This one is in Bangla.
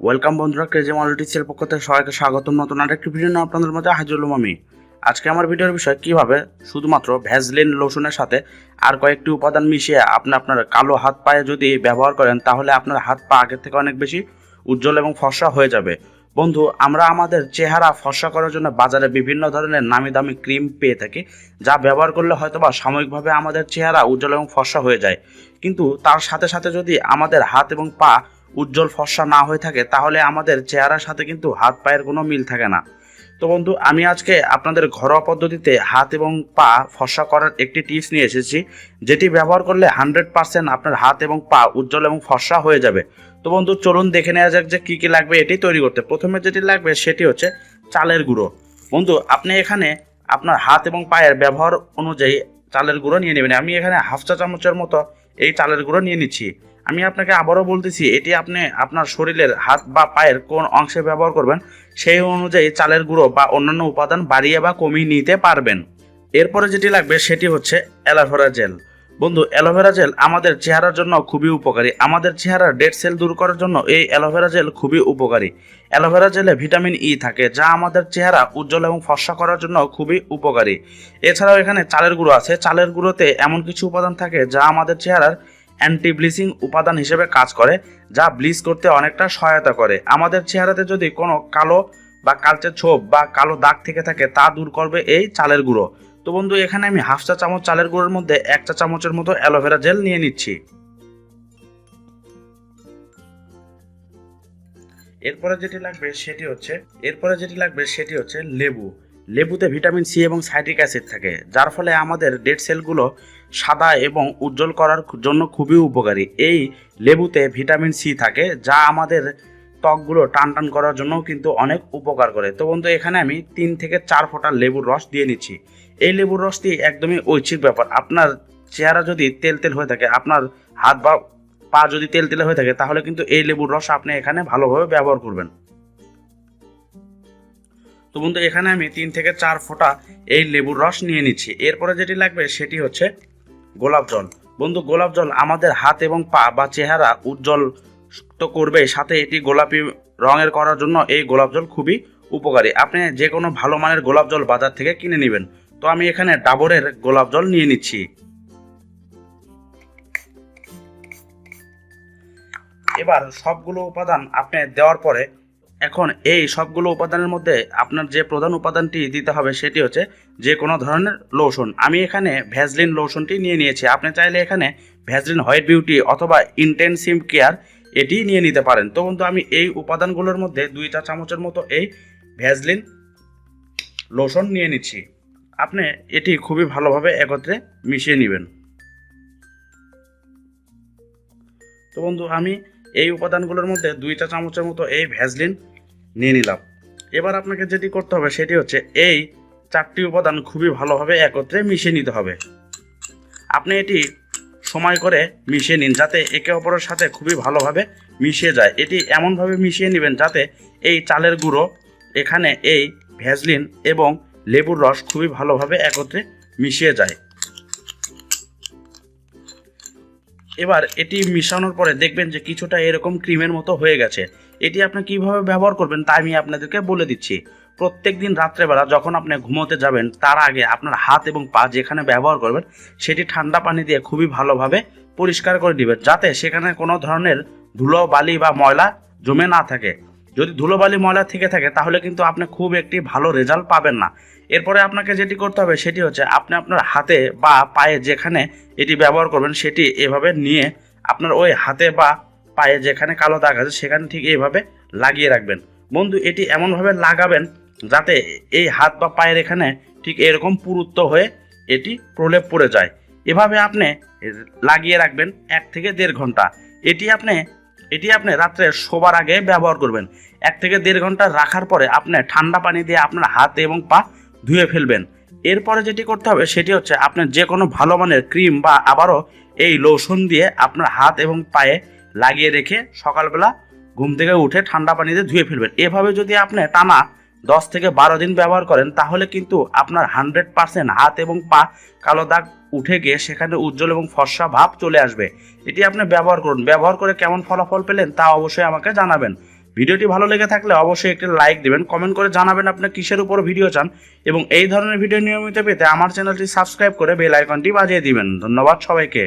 ওয়েলকাম বন্ধুরা ক্রেজি মলিটিক্সের পক্ষ থেকে সবাইকে স্বাগতম। নতুন আরেকটি ভিডিও নিয়ে আপনাদের মধ্যে হাজির হলাম আমি। আজকে আমার ভিডিওর বিষয়, কীভাবে শুধুমাত্র ভ্যাজলিন লোশনের সাথে আর কয়েকটি উপাদান মিশিয়ে আপনি আপনার কালো হাত পায়ে যদি ব্যবহার করেন, তাহলে আপনার হাত পা আগের থেকে অনেক বেশি উজ্জ্বল এবং ফর্সা হয়ে যাবে। বন্ধু, আমরা আমাদের চেহারা ফর্সা করার জন্য বাজারে বিভিন্ন ধরনের নামি দামি ক্রিম পেয়ে থাকি, যা ব্যবহার করলে হয়তোবা সাময়িকভাবে আমাদের চেহারা উজ্জ্বল এবং ফর্সা হয়ে যায়। কিন্তু তার সাথে সাথে যদি আমাদের হাত এবং পা উজ্জ্বল ফর্সা না হয়ে থাকে, তাহলে আমাদের চেহারার সাথে কিন্তু হাত পায়ের কোনো মিল থাকে না। তো বন্ধু, আমি আজকে আপনাদের ঘরোয়া পদ্ধতিতে হাত এবং পা ফর্সা করার একটি টিপস নিয়ে এসেছি, যেটি ব্যবহার করলে হান্ড্রেড পার্সেন্ট আপনার হাত এবং পা উজ্জ্বল এবং ফর্সা হয়ে যাবে। তো বন্ধু, চলুন দেখে নেওয়া যাক যে কী কী লাগবে, এটি তৈরি করতে। প্রথমে যেটি লাগবে, সেটি হচ্ছে চালের গুঁড়ো। বন্ধু, আপনি এখানে আপনার হাত এবং পায়ের ব্যবহার অনুযায়ী চালের গুঁড়ো নিয়ে নেবেন। আমি এখানে হাফ চা চামচের মতো এই চালের গুঁড়ো নিয়ে নিচ্ছি। আমি আপনাকে আবারও বলতেছি, এটি আপনি আপনার শরীরের হাত বা পায়ের কোন অংশে ব্যবহার করবেন, সেই অনুযায়ী চালের গুঁড়ো বা অন্যান্য উপাদান বাড়িয়ে বা কমিয়ে নিতে পারবেন। এরপরে যেটি লাগবে সেটি হচ্ছে অ্যালোভেরা জেল। বন্ধু, অ্যালোভেরা জেল আমাদের চেহারার জন্য খুবই উপকারী। আমাদের চেহারার ডেড সেল দূর করার জন্য এই অ্যালোভেরা জেল খুবই উপকারী। অ্যালোভেরা জেলে ভিটামিন ই থাকে, যা আমাদের চেহারা উজ্জ্বল এবং ফর্সা করার জন্য খুবই উপকারী। এছাড়াও এখানে চালের গুঁড়ো আছে। চালের গুঁড়োতে এমন কিছু উপাদান থাকে যা আমাদের চেহারার অ্যান্টি ব্লিচিং উপাদান হিসেবে কাজ করে, যা ব্লিচ করতে অনেকটা সহায়তা করে। আমাদের চেহারাতে যদি কোনো কালো বা কালচে ছোপ বা কালো দাগ থেকে থাকে, তা দূর করবে এই চালের গুঁড়ো। তো বন্ধু, এখানে আমি হাফ চা চামচ চালের গুঁড়োর মধ্যে এক চা চামচের মতো অ্যালোভেরা জেল নিয়ে নিচ্ছি। এরপরে যেটি লাগবে সেটি হচ্ছে এরপরে যেটি লাগবে সেটি হচ্ছে লেবু। লেবুতে ভিটামিন সি এবং সাইট্রিক অ্যাসিড থাকে, যার ফলে আমাদের ডেড সেলগুলো সাদা এবং উজ্জ্বল করার জন্য খুবই উপকারী। এই লেবুতে ভিটামিন সি থাকে, যা আমাদের ত্বকগুলো টান টান করার জন্য কিন্তু অনেক উপকার করে। তো বন্ধু, এখানে আমি তিন থেকে চার ফোঁটা লেবুর রস দিয়ে নিচ্ছি। এই লেবুর রসটি একদমই ঐচ্ছিক ব্যাপার। আপনার চেহারা যদি তেল তেল হয়ে থাকে, আপনার হাত বা পা যদি তেল তেলে হয়ে থাকে, তাহলে কিন্তু এই লেবুর রস আপনি এখানে ভালোভাবে ব্যবহার করবেন। তো বন্ধু, এখানে আমি তিন থেকে চার ফোঁটা এই লেবুর রস নিয়ে নিচ্ছি। এরপরে যেটি লাগবে সেটি হচ্ছে গোলাপ জল। বন্ধু, গোলাপ জল আমাদের হাত এবং পা বা চেহারা উজ্জ্বল তো করবে, সাথে এটি গোলাপি রঙের করার জন্য এই গোলাপ জল খুবই উপকারী। আপনি যে কোনো ভালো মানের গোলাপ জল বাজার থেকে কিনে নেবেন। তো আমি এখানে ডাবরের গোলাপ জল নিয়ে নিচ্ছি। এবার সবগুলো উপাদান আপনি দেওয়ার পরে এখন এই সবগুলো উপাদানের মধ্যে আপনার যে প্রধান উপাদানটি দিতে হবে সেটি হচ্ছে যে কোনো ধরনের লোশন আমি এখানে ভ্যাজলিন লোশনটি নিয়ে নিয়েছি। আপনি চাইলে এখানে ভ্যাজলিন হোয়াইট বিউটি অথবা ইন্টেনসিভ কেয়ার এটি নিয়ে নিতে পারেন। তো বন্ধু, আমি এই উপাদানগুলোর মধ্যে দুই চা চামচের মতো এই ভ্যাজলিন লোশন নিয়ে নিচ্ছি। আপনি এটি খুবই ভালোভাবে একত্রে মিশিয়ে নেবেন। তো বন্ধু, আমি এই উপাদানগুলোর মধ্যে দুই চা চামচের মতো এই ভ্যাজলিন নিয়ে নিলাম। এবার আপনাকে যেটি করতে হবে সেটি হচ্ছে এই চারটি উপাদান খুবই ভালোভাবে একত্রে মিশিয়ে নিতে হবে। আপনি এটি সময় করে মিশিয়ে নিন যাতে একে অপরের সাথে খুবই ভালোভাবে মিশিয়ে যায়। এটি এমনভাবে মিশিয়ে নেবেন যাতে এই চালের গুঁড়ো, এখানে এই ভ্যাজলিন এবং লেবুর রস খুবই ভালোভাবে একত্রে মিশিয়ে যায়। এবার এটি মিশানোর পরে দেখবেন যে কিছুটা এরকম ক্রিমের মতো হয়ে গেছে। এটি আপনি কীভাবে ব্যবহার করবেন তা আমি আপনাদেরকে বলে দিচ্ছি। প্রত্যেক দিন রাত্রেবেলা যখন আপনি ঘুমোতে যাবেন, তার আগে আপনার হাত এবং পা যেখানে ব্যবহার করবেন, সেটি ঠান্ডা পানি দিয়ে খুবই ভালোভাবে পরিষ্কার করে দিবেন, যাতে সেখানে কোনো ধরনের ধুলো, বালি বা ময়লা জমে না থাকে। যদি ধুলোবালি ময়লা থেকে থাকে, তাহলে কিন্তু আপনি খুব একটি ভালো রেজাল্ট পাবেন না। এরপরে আপনাকে যেটি করতে হবে, সেটি হচ্ছে আপনি আপনার হাতে বা পায়ে যেখানে এটি ব্যবহার করবেন, সেটি এভাবে নিয়ে আপনার ওই হাতে বা পায়ে যেখানে কালো দাগ আছে, সেখানে ঠিক এইভাবে লাগিয়ে রাখবেন। বন্ধু, এটি এমনভাবে লাগাবেন যাতে এই হাত বা পায়ের এখানে ঠিক এরকম পুরুত্ব হয়ে এটি প্রলেপ পড়ে যায়। এভাবে আপনি লাগিয়ে রাখবেন এক থেকে দেড় ঘণ্টা। এটি আপনি এটি আপনি রাত্রে শোবার আগে ব্যবহার করবেন। এক থেকে দেড় ঘণ্টা রাখার পরে আপনি ঠান্ডা পানি দিয়ে আপনার হাত এবং পা ধুয়ে ফেলবেন। এরপরে যেটি করতে হবে সেটি হচ্ছে আপনার যে কোনো ভালো মানের ক্রিম বা আবারও এই লোশন দিয়ে আপনার হাত এবং পায়ে লাগিয়ে রেখে সকালবেলা ঘুম থেকে উঠে ঠান্ডা পানিতে ধুয়ে ফেলবেন। এভাবে যদি আপনি টানা দশ থেকে বারো দিন ব্যবহার করেন, তাহলে কিন্তু আপনার হান্ড্রেড পার্সেন্ট হাত এবং পা কালো দাগ উঠে গিয়ে সেখানে উজ্জ্বল এবং ফর্সা ভাব চলে আসবে। এটি আপনি ব্যবহার করুন। ব্যবহার করে কেমন ফলাফল পেলেন তা অবশ্যই আমাকে জানাবেন। ভিডিওটি ভালো লেগে থাকলে অবশ্যই একটি লাইক দেবেন, কমেন্ট করে জানাবেন আপনি কিসের উপর ভিডিও চান এবং এই ধরনের ভিডিও নিয়মিত পেতে আমার চ্যানেলটি সাবস্ক্রাইব করে বেল আইকনটি বাজিয়ে দিবেন। ধন্যবাদ সবাইকে।